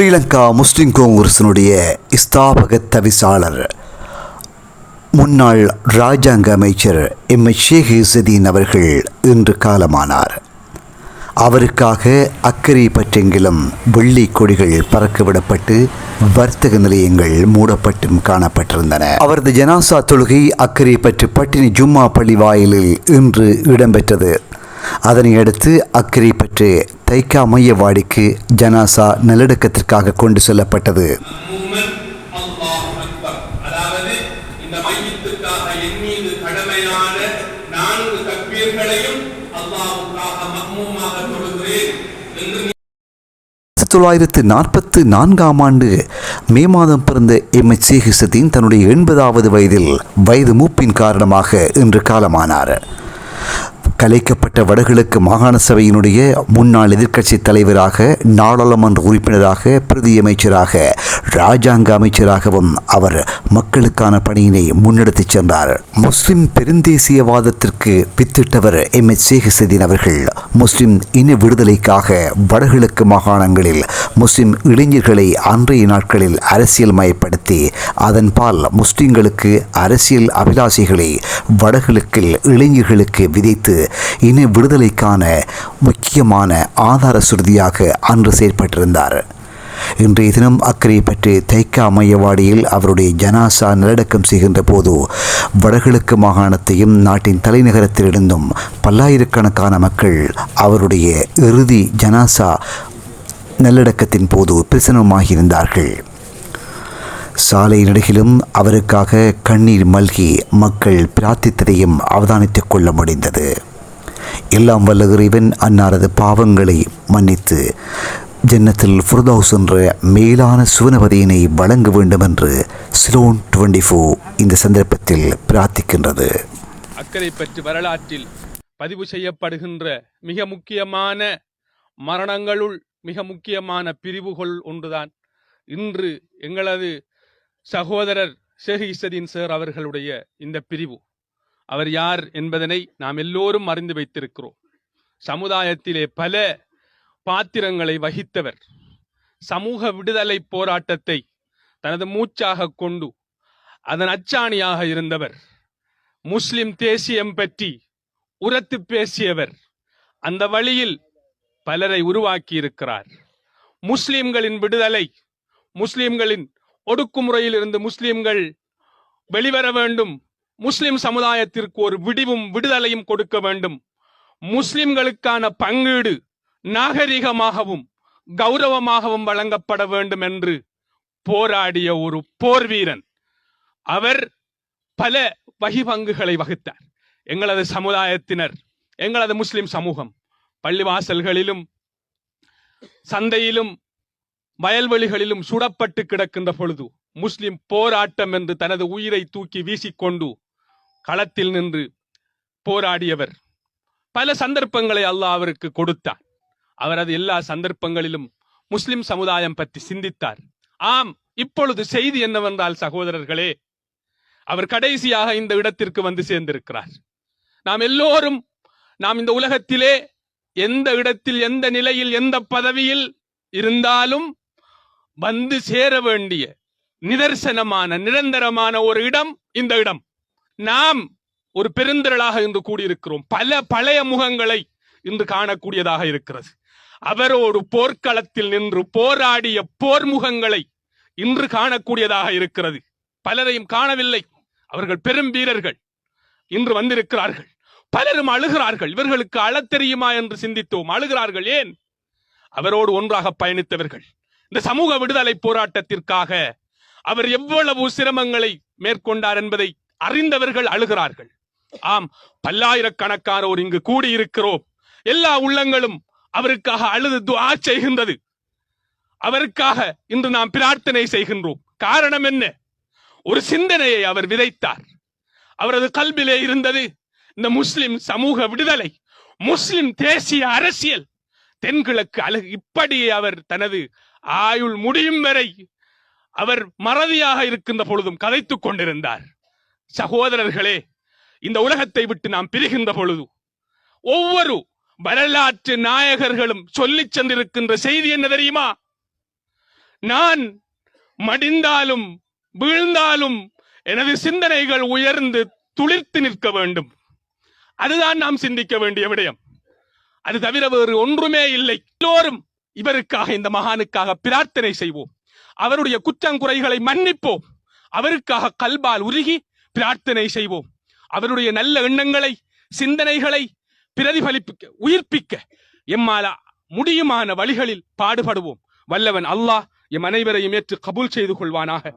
ஸ்ரீலங்கா முஸ்லிம் காங்கிரசினுடைய ஸ்தாபக தவிசாளர் முன்னாள் ராஜாங்க அமைச்சர் எம். எச். ஷேக் இசுதீன் அவர்கள் இன்று காலமானார். அவருக்காக அக்கறை பற்றெங்கிலும் வெள்ளி கொடிகள் பறக்கவிடப்பட்டு வர்த்தக நிலையங்கள் மூடப்பட்டும் காணப்பட்டிருந்தன. அவரது ஜனாசா தொழுகை அக்கறை பற்று பட்டினி ஜும்மா பள்ளி வாயிலில் இன்று இடம்பெற்றது. அதனை அடுத்து அக்கறை பற்று தைக்கா மையவாடிக்கு ஜனாசா நல்லடக்கத்திற்காக கொண்டு செல்லப்பட்டது. தொள்ளாயிரத்து நாற்பத்து நான்காம் ஆண்டு மே மாதம் பிறந்த எம். எச். சேகிசத்தின் தன்னுடைய எண்பதாவது வயதில் வயது மூப்பின் காரணமாக இன்று காலமானார். கலைக்கப்பட்ட வடகிழக்கு மாகாண சபையினுடைய முன்னாள் எதிர்க்கட்சி தலைவராக நாடாளுமன்ற உறுப்பினராக பிரதியமைச்சராக ராஜாங்க அமைச்சராகவும் அவர் மக்களுக்கான பணியினை முன்னெடுத்துச் சென்றார். முஸ்லிம் பெருந்தேசியவாதத்திற்கு பித்திட்டவர் எம். எச். சேகசதீன் அவர்கள் முஸ்லிம் இன விடுதலைக்காக வடகிழக்கு மாகாணங்களில் முஸ்லிம் இளைஞர்களை அன்றைய நாட்களில் அரசியல் மயப்படுத்தி அதன்பால் முஸ்லிம்களுக்கு அரசியல் அபிலாஷைகளை வடகிழக்கில் இளைஞர்களுக்கு விதைத்து இன விடுதலைக்கான முக்கியமான ஆதார சுருதியாக அன்று செயற்பட்டிருந்தார். இன்றைய தினம் அக்கறை பற்றி தைக்கா மையவாடியில் அவருடைய ஜனாசா நல்லடக்கம் செய்கின்ற போது வடகிழக்கு மாகாணத்தையும் நாட்டின் தலைநகரத்திலிருந்தும் பல்லாயிரக்கணக்கான மக்கள் அவருடைய இறுதி ஜனாசா நல்லடக்கத்தின் போது பிரசனமாகியிருந்தார்கள் சாலை நடுகிலும் அவருக்காக கண்ணீர் மல்கி மக்கள் பிரார்த்தித்ததையும் அவதானித்துக் கொள்ள முடிந்தது. எல்லாம் வல்ல இறைவன் அன்னாரது பாவங்களை மன்னித்து ஜன்னத்தில் ஃபுர்தௌஸ் என்ற மேலான சுவனபதியினை வழங்க வேண்டும் என்று ஸ்லோன் டுவெண்ட்டி ஃபோர் இந்த சந்தர்ப்பத்தில் பிரார்த்திக்கின்றது. அக்கறை பற்றி வரலாற்றில் பதிவு செய்யப்படுகின்ற மிக முக்கியமான மரணங்களுள் மிக முக்கியமான பிரிவுகள் ஒன்றுதான். இன்று எங்களது சகோதரர் ஷேக் இசதீன் சார் அவர்களுடைய இந்த பிரிவு. அவர் யார் என்பதனை நாம் எல்லோரும் அறிந்து வைத்திருக்கிறோம். சமுதாயத்திலே பல பாத்திரங்களை வகித்தவர். சமூக விடுதலை போராட்டத்தை தனது மூச்சாக கொண்டு அதன் அச்சாணியாக இருந்தவர். முஸ்லிம் தேசியம் பற்றி உரத்து பேசியவர். அந்த வழியில் பலரை உருவாக்கி இருக்கிறார் முஸ்லிம்களின் விடுதலை முஸ்லிம்களின் ஒடுக்குமுறையில் இருந்து முஸ்லிம்கள் வெளிவர வேண்டும். முஸ்லிம் சமுதாயத்திற்கு ஒரு விடிவும் விடுதலையும் கொடுக்க வேண்டும். முஸ்லிம்களுக்கான பங்கீடு நாகரிகமாகவும் கௌரவமாகவும் வழங்கப்பட வேண்டும் என்று போராடிய ஒரு போர் வீரன் அவர் பல வகிபங்குகளை வகுத்தார். எங்களது சமுதாயத்தினர் எங்களது முஸ்லிம் சமூகம் பள்ளிவாசல்களிலும் சந்தையிலும் வயல்வெளிகளிலும் சுடப்பட்டு கிடக்கின்ற பொழுது முஸ்லிம் போராட்டம் என்று தனது உயிரை தூக்கி வீசிக்கொண்டு களத்தில் நின்று போராடியவர். பல சந்தர்ப்பங்களை அல்லாஹ் அவருக்கு கொடுத்தார். அவரது எல்லா சந்தர்ப்பங்களிலும் முஸ்லிம் சமுதாயம் பற்றி சிந்தித்தார். ஆம் இப்பொழுது செய்தி என்னவென்றால் சகோதரர்களே அவர் கடைசியாக இந்த இடத்திற்கு வந்து சேர்ந்திருக்கிறார். நாம் எல்லோரும் நாம் இந்த உலகத்திலே எந்த இடத்தில் எந்த நிலையில் எந்த பதவியில் இருந்தாலும் வந்து சேர வேண்டிய நிதர்சனமான நிரந்தரமான ஒரு இடம் இந்த இடம். நாம் ஒரு பெருந்திரளாக இன்று கூடியிருக்கிறோம். பல பழைய முகங்களை இன்று காணக்கூடியதாக இருக்கிறது. அவரோடு போர்க்களத்தில் நின்று போராடிய போர் முகங்களை இன்று காணக்கூடியதாக இருக்கிறது. பலரையும் காணவில்லை. அவர்கள் பெரும் வீரர்கள். இன்று வந்திருக்கிறார்கள். பலரும் அழுகிறார்கள். இவர்களுக்கு அழத் தெரியுமா என்று சிந்தித்தோம். அழுகிறார்கள். ஏன்? அவரோடு ஒன்றாக பயணித்தவர்கள். இந்த சமூக விடுதலை போராட்டத்திற்காக அவர் எவ்வளவு சிரமங்களை மேற்கொண்டார் என்பதை அறிந்தவர்கள் அழுகிறார்கள். ஆம் பல்லாயிரக்கணக்கானோர் இங்கு கூடியிருக்கிறோம். எல்லா உள்ளங்களும் அவருக்காக அழுது துவா செய்கின்றது. அவருக்காக இன்று நாம் பிரார்த்தனை செய்கின்றோம். காரணம் என்ன? ஒரு சிந்தனையை அவர் விதைத்தார். அவரது கல்விலே இருந்தது இந்த முஸ்லிம் சமூக விடுதலை. முஸ்லிம் தேசிய அரசியல். தென்கிழக்கு அழகு இப்படியே அவர் தனது ஆயுள் முடியும் வரை அவர் மறதியாக இருக்கின்ற பொழுதும் கதைத்துக் கொண்டிருந்தார். சகோதரர்களே இந்த உலகத்தை விட்டு நாம் பிரிகின்ற பொழுது ஒவ்வொரு வரலாற்று நாயகர்களும் சொல்லிச் சென்றிருக்கின்ற செய்தி என்ன தெரியுமா? நான் மடிந்தாலும் வீழ்ந்தாலும் எனது சிந்தனைகள் உயர்ந்து துளிர்த்து நிற்க வேண்டும். அதுதான் நாம் சிந்திக்க வேண்டிய விடயம். அது தவிர வேறு ஒன்றுமே இல்லை. எல்லோரும் இவருக்காக இந்த மகானுக்காக பிரார்த்தனை செய்வோம். அவருடைய குற்றங்குறைகளை மன்னிப்போம். அவருக்காக கல்பால் உருகி பிரார்த்தனை செய்வோம். அவருடைய நல்ல எண்ணங்களை சிந்தனைகளை பிரதிபலிப்பிக்க உயிர்ப்பிக்க எம்மால முடியுமான வழிகளில் பாடுபடுவோம். வல்லவன் அல்லாஹ் எம் அனைவரையும் ஏற்று கபூல் செய்து கொள்வானாக.